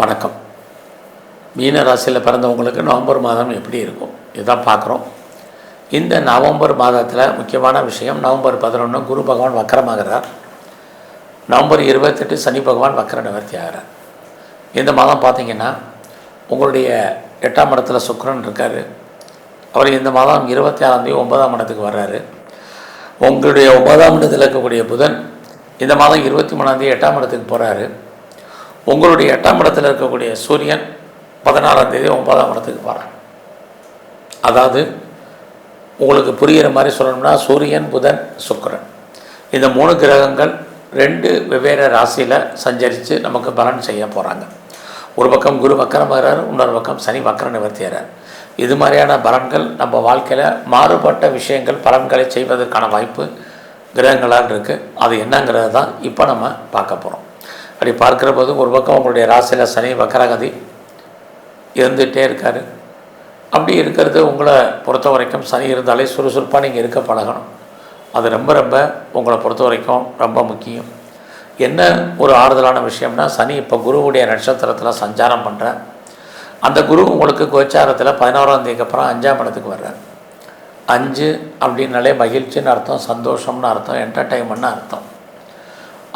வணக்கம். மீன ராசியில் பிறந்தவங்களுக்கு நவம்பர் மாதம் எப்படி இருக்கும்? இதுதான் பார்க்குறோம். இந்த நவம்பர் மாதத்தில் முக்கியமான விஷயம் நவம்பர் பதினொன்று குரு பகவான் வக்கரமாகிறார். நவம்பர் இருபத்தெட்டு சனி பகவான் வக்கர நிவர்த்தி ஆகிறார். இந்த மாதம் பார்த்தீங்கன்னா உங்களுடைய எட்டாம் இடத்துல சுக்கரன் இருக்கார். அவர் இந்த மாதம் இருபத்தி ஆறாம் தேதி ஒன்பதாம் இடத்துக்கு வர்றாரு. உங்களுடைய ஒன்பதாம் இடத்தில் இருக்கக்கூடிய புதன் இந்த மாதம் இருபத்தி மூணாந்தேதி எட்டாம் இடத்துக்கு போகிறாரு உங்களுடைய எட்டாம் இடத்தில் இருக்கக்கூடிய சூரியன் பதினாறாம் தேதி ஒன்பதாம் இடத்துக்கு போகிறான் அதாவது உங்களுக்கு புரிகிற மாதிரி சொல்லணும்னா சூரியன் புதன் சுக்கரன். இந்த மூணு கிரகங்கள் ரெண்டு வெவ்வேறு ராசியில் சஞ்சரித்து நமக்கு பலன் செய்ய போகிறாங்க ஒரு பக்கம் குரு வக்கரமாகிறார் இன்னொரு பக்கம் சனி வக்கர நிவர்த்தியாகிறார் இது மாதிரியான பலன்கள் நம்ம வாழ்க்கையில் மாறுபட்ட விஷயங்கள் பலன்களை செய்வதற்கான வாய்ப்பு கிரகங்களாக இருக்குது அது என்னங்கிறது தான் இப்போ நம்ம பார்க்க போகிறோம் அப்படி பார்க்குற போது ஒரு பக்கம் உங்களுடைய ராசியில் சனி வக்கரகதி இருந்துகிட்டே இருக்கார். அப்படி இருக்கிறது உங்களை பொறுத்த வரைக்கும் சனி இருந்தாலே சுறுசுறுப்பாக நீங்கள் இருக்க பழகணும். அது ரொம்ப ரொம்ப உங்களை பொறுத்த வரைக்கும் ரொம்ப முக்கியம். என்ன ஒரு ஆறுதலான விஷயம்னா சனி இப்போ குருவுடைய நட்சத்திரத்தில் சஞ்சாரம் பண்ணுற அந்த குரு உங்களுக்கு கோச்சாரத்தில் பதினோராம் தேதிக்கு அப்புறம் அஞ்சாம் இடத்துக்கு வர்றார். அஞ்சு அப்படின்னாலே மகிழ்ச்சின்னு அர்த்தம் சந்தோஷம்னு அர்த்தம் என்டர்டைன்மெண்ட்னு அர்த்தம்.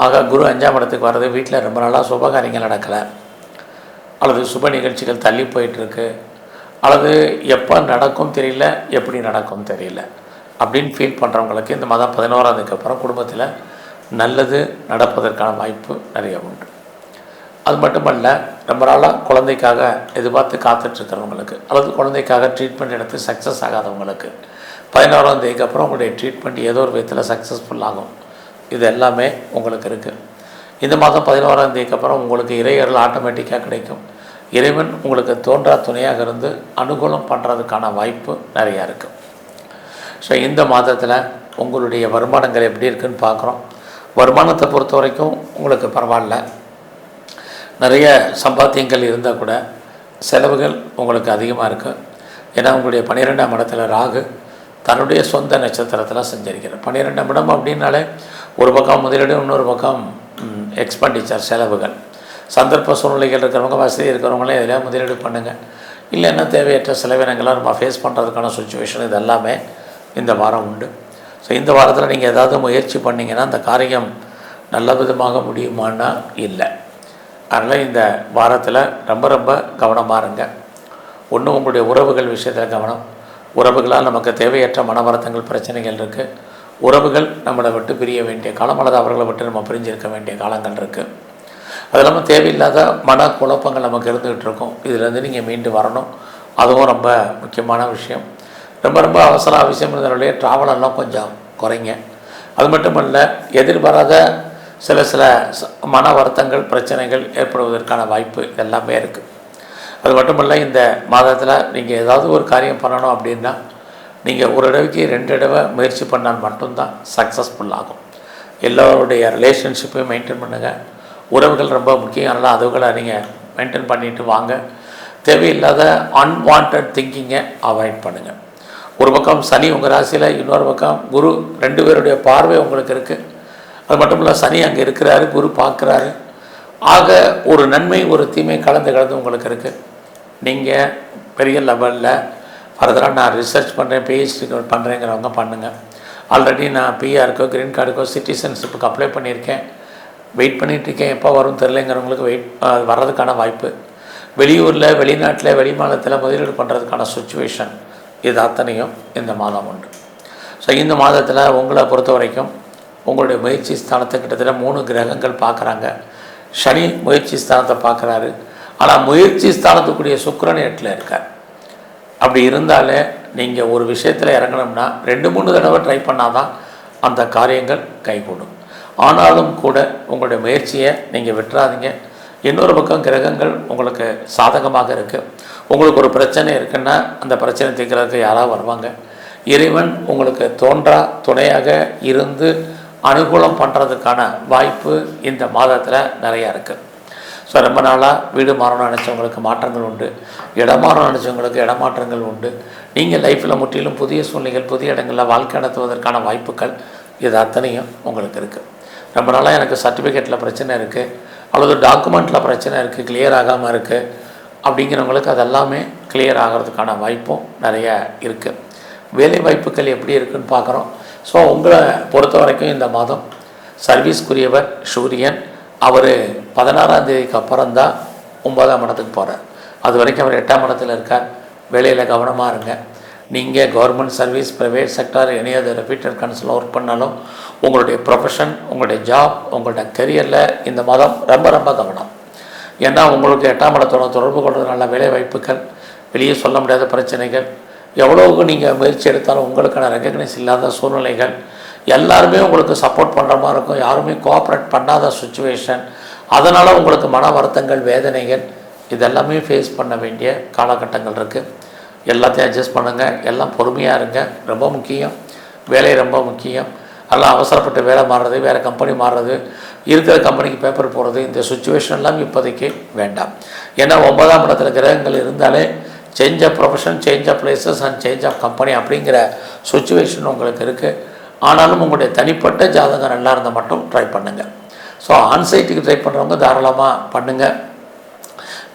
ஆக குரு அஞ்சாம் இடத்துக்கு வர்றது வீட்டில் ரொம்ப நாளாக சுபகாரியங்கள் நடக்கலை. அல்லது சுப நிகழ்ச்சிகள் தள்ளி போயிட்டுருக்கு. அல்லது எப்போ நடக்கும் தெரியல எப்படி நடக்கும் தெரியல அப்படின்னு ஃபீல் பண்ணுறவங்களுக்கு இந்த மாதம் பதினோராந்துக்கு அப்புறம் குடும்பத்தில் நல்லது நடப்பதற்கான வாய்ப்பு நிறைய உண்டு. அது மட்டுமல்ல ரொம்ப நாளாக குழந்தைக்காக எதிர்பார்த்து காத்துட்ருக்கிறவங்களுக்கு அல்லது குழந்தைக்காக ட்ரீட்மெண்ட் எடுத்து சக்ஸஸ் ஆகாதவங்களுக்கு. பதினோராம் தேதிக்கு அப்புறம் உங்களுடைய ட்ரீட்மெண்ட் ஏதோ ஒரு விதத்தில் சக்ஸஸ்ஃபுல் ஆகும். இது எல்லாமே உங்களுக்கு இருக்குது இந்த மாதம் பதினோராம் தேதிக்கு அப்புறம் உங்களுக்கு இறையர்கள் ஆட்டோமேட்டிக்காக கிடைக்கும். இறைவன் உங்களுக்கு தோன்றா துணையாக இருந்து அனுகூலம் பண்ணுறதுக்கான வாய்ப்பு நிறையா இருக்குது ஸோ இந்த மாதத்தில் உங்களுடைய வருமானங்கள் எப்படி இருக்குன்னு பார்க்குறோம். வருமானத்தை பொறுத்த வரைக்கும் உங்களுக்கு பரவாயில்ல. நிறைய சம்பாத்தியங்கள் இருந்தால் கூட செலவுகள் உங்களுக்கு அதிகமாக இருக்குது ஏன்னா உங்களுடைய பன்னிரெண்டாம் இடத்துல ராகு தன்னுடைய சொந்த நட்சத்திரத்தில் செஞ்சிருக்கிறார். பன்னிரெண்டாம் இடம் அப்படின்னாலே ஒரு பக்கம் முதலீடு இன்னொரு பக்கம் எக்ஸ்பெண்டிச்சர் செலவுகள். சந்தர்ப்ப சூழ்நிலைகள் இருக்கிறவங்க வசதி இருக்கிறவங்களே எதில் முதலீடு பண்ணுங்கள் இல்லைன்னா தேவையற்ற செலவினங்கள்லாம் நம்ம ஃபேஸ் பண்ணுறதுக்கான சுச்சுவேஷன் இது எல்லாமே இந்த வாரம் உண்டு. ஸோ இந்த வாரத்தில் நீங்கள் ஏதாவது முயற்சி பண்ணிங்கன்னா அந்த காரியம் நல்ல விதமாக முடியுமான்னா இல்லை. அதனால் இந்த வாரத்தில் ரொம்ப ரொம்ப கவனமாக இருங்க. ஒன்று உங்களுடைய உறவுகள் விஷயத்தில் கவனம். உறவுகளால் நமக்கு தேவையற்ற மனவரத்தங்கள் பிரச்சனைகள் இருக்குது உறவுகள் நம்மளை விட்டு பிரிய வேண்டிய காலம் அல்லது அவர்களை விட்டு நம்ம பிரிஞ்சிருக்க வேண்டிய காலங்கள் இருக்குது அது இல்லாமல் தேவையில்லாத மன குழப்பங்கள் நமக்கு இருந்துகிட்டு இருக்கும். இதுலேருந்து நீங்கள் மீண்டு வரணும். அதுவும் ரொம்ப முக்கியமான விஷயம். ரொம்ப ரொம்ப அவசர அவசியம் இருந்தவர்களே ட்ராவலெல்லாம் கொஞ்சம் குறைங்க. அது மட்டும் இல்லை எதிர்பாராத சில சில மன வருத்தங்கள் பிரச்சனைகள் ஏற்படுவதற்கான வாய்ப்பு எல்லாமே இருக்குது அது மட்டும் இல்லை இந்த மாதத்தில் நீங்கள் ஏதாவது ஒரு காரியம் பண்ணணும் அப்படின்னா நீங்கள் ஒரு தடவைக்கு ரெண்டு தடவை முயற்சி பண்ணால் மட்டும்தான் சக்ஸஸ்ஃபுல் ஆகும். எல்லோருடைய ரிலேஷன்ஷிப்பையும் மெயின்டைன் பண்ணுங்கள் உறவுகள் ரொம்ப முக்கியம். அதனால் அதுகளை நீங்கள் மெயின்டைன் பண்ணிட்டு வாங்க. தேவையில்லாத அன்வான்ட் திங்கிங்கை அவாய்ட் பண்ணுங்கள் ஒரு பக்கம் சனி உங்கள் ராசியில் இன்னொரு பக்கம் குரு ரெண்டு பேருடைய பார்வை உங்களுக்கு இருக்குது அது மட்டும் இல்லை சனி அங்கே இருக்கிறாரு குரு பார்க்குறாரு. ஆக ஒரு நன்மை ஒரு தீமை கலந்து கலந்து உங்களுக்கு இருக்குது நீங்கள் பெரிய லெவலில் ஃபர்தராக நான் ரிசர்ச் பண்ணுறேன் பிஹெச்டி பண்ணுறேங்கிறவங்க பண்ணுங்கள் ஆல்ரெடி நான் பிஆருக்கோ க்ரீன் கார்டுக்கோ சிட்டிசன்ஷிப்புக்கு அப்ளை பண்ணியிருக்கேன். வெயிட் பண்ணிகிட்ருக்கேன் எப்போ வரும் தெரிலங்கிறவங்களுக்கு வெயிட் வர்றதுக்கான வாய்ப்பு. வெளியூரில் வெளிநாட்டில் வெளி மாநிலத்தில் முதலீடு பண்ணுறதுக்கான சுச்சுவேஷன் இது அத்தனையும் இந்த மாதம் உண்டு. ஸோ இந்த மாதத்தில் உங்களை பொறுத்த வரைக்கும் உங்களுடைய முயற்சி ஸ்தானத்தை கிட்டத்தட்ட மூணு கிரகங்கள் பார்க்குறாங்க. சனி முயற்சி ஸ்தானத்தை பார்க்குறாரு. ஆனால் முயற்சி ஸ்தானத்துக்குரிய சுக்கரன் எட்டில் இருக்கார். அப்படி இருந்தாலே நீங்கள் ஒரு விஷயத்தில் இறங்கணும்னா ரெண்டு மூணு தடவை ட்ரை பண்ணாதான் அந்த காரியங்கள் கைகூடும். ஆனாலும் கூட உங்களுடைய முயற்சியை நீங்கள் விட்டுறாதீங்க. இன்னொரு பக்கம் கிரகங்கள் உங்களுக்கு சாதகமாக இருக்குது உங்களுக்கு ஒரு பிரச்சனை இருக்குன்னா அந்த பிரச்சனை தீர்க்கிறதுக்கு யாராவது வருவாங்க. இறைவன் உங்களுக்கு தோன்றா துணையாக இருந்து அனுகூலம் பண்ணுறதுக்கான வாய்ப்பு இந்த மாதத்தில் நிறையா இருக்குது ஸோ ரொம்ப நாளாக வீடு மாறணும்னு நினச்சவங்களுக்கு மாற்றங்கள் உண்டு. இடம் நினச்சவங்களுக்கு இடமாற்றங்கள் உண்டு. நீங்கள் லைஃப்பில் முற்றிலும் புதிய சூழ்நிலைகள் புதிய இடங்களில் வாழ்க்கை நடத்துவதற்கான வாய்ப்புகள் இது அத்தனையும் உங்களுக்கு இருக்குது ரொம்ப நாளாக எனக்கு சர்டிஃபிகேட்டில் பிரச்சனை இருக்குது அல்லது டாக்குமெண்ட்டில் பிரச்சனை இருக்குது கிளியர் ஆகாமல் இருக்குது அப்படிங்கிறவங்களுக்கு அதெல்லாமே கிளியர் ஆகிறதுக்கான வாய்ப்பும் நிறைய இருக்குது வேலை வாய்ப்புகள் எப்படி இருக்குன்னு பார்க்குறோம். ஸோ உங்களை பொறுத்த வரைக்கும் இந்த மாதம் சர்வீஸ்க்குரியவர் சூரியன். அவர் பதினாறாம் தேதிக்கு அப்புறம் தான் ஒன்பதாம் இடத்துக்கு போகிறார் அது வரைக்கும் அவர் எட்டாம் இடத்துல இருக்கார். வேலையில் கவனமாக இருங்க. நீங்கள் government service private sector any other reputed concern work பண்ணாலும் உங்களுடைய ப்ரொஃபஷன் உங்களுடைய ஜாப் உங்களுடைய கெரியரில் இந்த மாதம் ரொம்ப ரொம்ப கவனம். ஏன்னா உங்களுக்கு எட்டாம் இடத்தோட தொடர்பு கொள்வது நல்ல வேலை வாய்ப்புகள் வெளியே சொல்ல முடியாத பிரச்சனைகள் எவ்வளவுக்கு நீங்கள் முயற்சி எடுத்தாலும் உங்களுக்கான ரெக்கக்னைஸ் இல்லாத சூழ்நிலைகள் எல்லாருமே உங்களுக்கு சப்போர்ட் பண்ணுற மாதிரி இருக்கும். யாருமே கோஆப்ரேட் பண்ணாத சுச்சுவேஷன் அதனால் உங்களுக்கு மன வருத்தங்கள் வேதனைகள் இதெல்லாமே ஃபேஸ் பண்ண வேண்டிய காலகட்டங்கள் இருக்குது எல்லாத்தையும் அட்ஜஸ்ட் பண்ணுங்கள் எல்லாம் பொறுமையாக இருங்க. ரொம்ப முக்கியம். வேலை ரொம்ப முக்கியம். எல்லாம் அவசரப்பட்டு வேலை மாறுறது வேறு கம்பெனி மாறுறது இருக்கிற கம்பெனிக்கு பேப்பர் போடுறது இந்த சுச்சுவேஷன்லாம் இப்போதைக்கு வேண்டாம். ஏன்னா ஒன்பதாம் இடத்துல கிரகங்கள் இருந்தாலே change of profession change of places and change of company அப்படிங்கிற சுச்சுவேஷன் உங்களுக்கு இருக்குது ஆனாலும் உங்களுடைய தனிப்பட்ட ஜாதகம் நல்லா இருந்தால் மட்டும் ட்ரை பண்ணுங்கள் ஸோ ஆன்சைட்டுக்கு ட்ரை பண்ணுறவங்க தாராளமாக பண்ணுங்கள்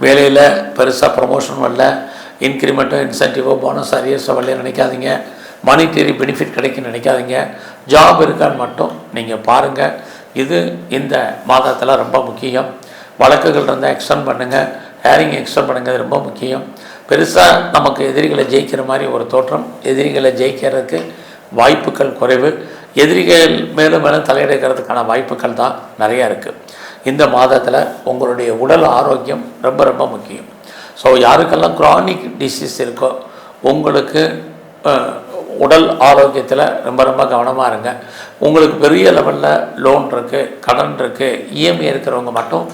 வேலையில் பெருசாக ப்ரொமோஷன் வரல. இன்க்ரிமெண்ட்டோ இன்சென்டிவோ போனஸ் அரியர்ஸோ வரல நினைக்காதீங்க. மானிட்டரி பெனிஃபிட் கிடைக்குன்னு நினைக்காதீங்க. ஜாப் இருக்கான்னு மட்டும் நீங்கள் பாருங்கள் இது இந்த மாதத்தில் ரொம்ப முக்கியம். வழக்குகள் இருந்தால் எக்ஸ்டெண்ட் பண்ணுங்கள் ஹேரிங் எக்ஸ்டெண்ட் பண்ணுங்கள் ரொம்ப முக்கியம். பெருசாக நமக்கு எதிரிகளை ஜெயிக்கிற மாதிரி ஒரு தோற்றம். எதிரிகளை ஜெயிக்கிறதுக்கு வாய்ப்புகள் குறைவு. எதிரிகள் மேலும் மேலும் தலையெடுக்கிறதுக்கான வாய்ப்புகள் தான் நிறையா இருக்குது இந்த மாதத்தில் உங்களுடைய உடல் ஆரோக்கியம் ரொம்ப ரொம்ப முக்கியம். ஸோ யாருக்கெல்லாம் க்ரானிக் டிசீஸ் இருக்கோ உங்களுக்கு உடல் ஆரோக்கியத்தில் ரொம்ப ரொம்ப கவனமாக இருங்க. உங்களுக்கு பெரிய லெவலில் லோன் இருக்குது கடன் இருக்குது இஎம்ஐ இருக்கிறவங்க மட்டும்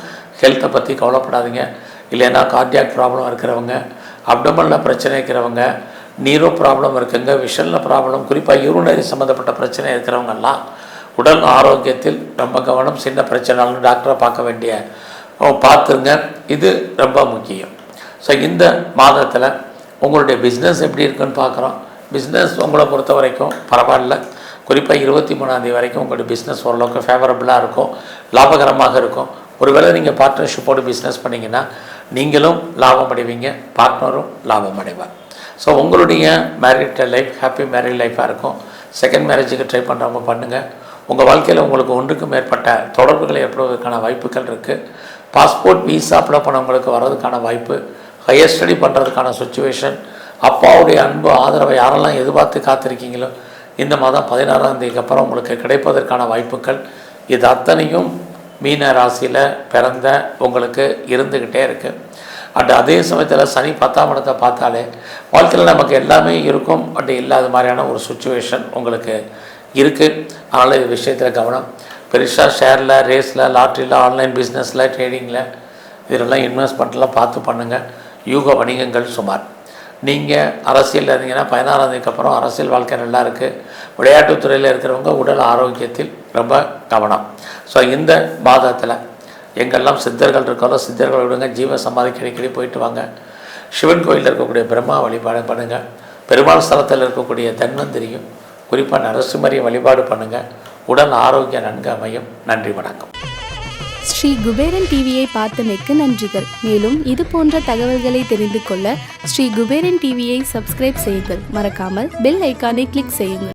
ஹெல்த்தை பற்றி கவலைப்படாதீங்க. இல்லைன்னா கார்டியாக் ப்ராப்ளம் இருக்கிறவங்க அப்டமனில் பிரச்சனை இருக்கிறவங்க நீரோ ப்ராப்ளம் இருக்குங்க விஷனில் ப்ராப்ளம் குறிப்பாக யூரினரி சம்மந்தப்பட்ட பிரச்சனை இருக்கிறவங்கெல்லாம் உடல் ஆரோக்கியத்தில் ரொம்ப கவனம் சின்ன பிரச்சனைனாலும் டாக்டரை பார்க்க வேண்டிய பார்த்துருங்க இது ரொம்ப முக்கியம். ஸோ இந்த மாதத்தில் உங்களுடைய பிஸ்னஸ் எப்படி இருக்குன்னு பார்க்குறோம். பிஸ்னஸ் உங்களை பொறுத்த வரைக்கும் பரவாயில்ல. குறிப்பாக இருபத்தி மூணாந்தேதி வரைக்கும் உங்களுடைய பிஸ்னஸ் ஓரளவுக்கு ஃபேவரபுளாக இருக்கும் லாபகரமாக இருக்கும். ஒருவேளை நீங்கள் பார்ட்னர்ஷிப்போடு பிஸ்னஸ் பண்ணிங்கன்னா நீங்களும் லாபம் அடைவீங்க பார்ட்னரும் லாபம் அடைவார் ஸோ உங்களுடைய மேரிட் லைஃப் ஹாப்பி மேரிட் லைஃபாக இருக்கும். செகண்ட் மேரேஜுக்கு ட்ரை பண்ணுறவங்க பண்ணுங்கள் உங்கள் வாழ்க்கையில் உங்களுக்கு ஒன்றுக்கு மேற்பட்ட தொடர்புகள் ஏற்படுவதற்கான வாய்ப்புகள் இருக்குது பாஸ்போர்ட் வீசா அப்ளை பண்ணவங்களுக்கு வர்றதுக்கான வாய்ப்பு ஹையர் ஸ்டடி பண்ணுறதுக்கான சுச்சுவேஷன் அப்பாவுடைய அன்பு ஆதரவை யாரெல்லாம் எதிர்பார்த்து காத்திருக்கீங்களோ இந்த மாதம் பதினாறாம் தேதிக்கு அப்புறம் உங்களுக்கு கிடைப்பதற்கான வாய்ப்புகள். இது அத்தனையும் மீன ராசியில் பிறந்த உங்களுக்கு இருந்துக்கிட்டே இருக்குது அண்ட் அதே சமயத்தில் சனி பத்தாம் இடத்தை பார்த்தாலே வாழ்க்கையில் நமக்கு எல்லாமே இருக்கும். பட் இல்லாத மாதிரியான ஒரு சுச்சுவேஷன் உங்களுக்கு இருக்குது அதனால் இது விஷயத்தில் கவனம். பெருசாக ஷேரில் ரேஸில் லாட்ரியில் ஆன்லைன் பிஸ்னஸில் ட்ரேடிங்கில் இதெல்லாம் இன்வெஸ்ட்மெண்ட்லாம் பார்த்து பண்ணுங்கள் யூக வணிகங்கள் சுமார். நீங்கள் அரசியலில் இருந்தீங்கன்னா பதினாறாம் தேதிக்கு அப்புறம் அரசியல் வாழ்க்கை நல்லா இருக்குது விளையாட்டுத்துறையில் இருக்கிறவங்க உடல் ஆரோக்கியத்தில் ரொம்ப கவனம். ஸோ இந்த மாதத்தில் எங்கெல்லாம் சித்தர்கள் இருக்காரோ சித்தர்கள் விடுங்க ஜீவ சமாதிக்கு அடிக்கடி போயிட்டு வாங்க. சிவன் கோயிலில் இருக்கக்கூடிய பிரம்மா வழிபாடு பண்ணுங்கள் பெருமாள் ஸ்தலத்தில் இருக்கக்கூடிய தன்வந்திரியும் குறிப்பாக நரசிம்மரியை வழிபாடு பண்ணுங்கள் உடல் ஆரோக்கியம் நன்கு அமையும். நன்றி வணக்கம். ஸ்ரீ குபேரன் டிவியை பார்த்தமைக்கு நன்றிகள். மேலும் இது போன்ற தகவல்களை தெரிந்து கொள்ள ஸ்ரீ குபேரன் டிவியை சப்ஸ்கிரைப் செய்யுங்கள். மறக்காமல் பெல் ஐக்கானை கிளிக் செய்யுங்கள்.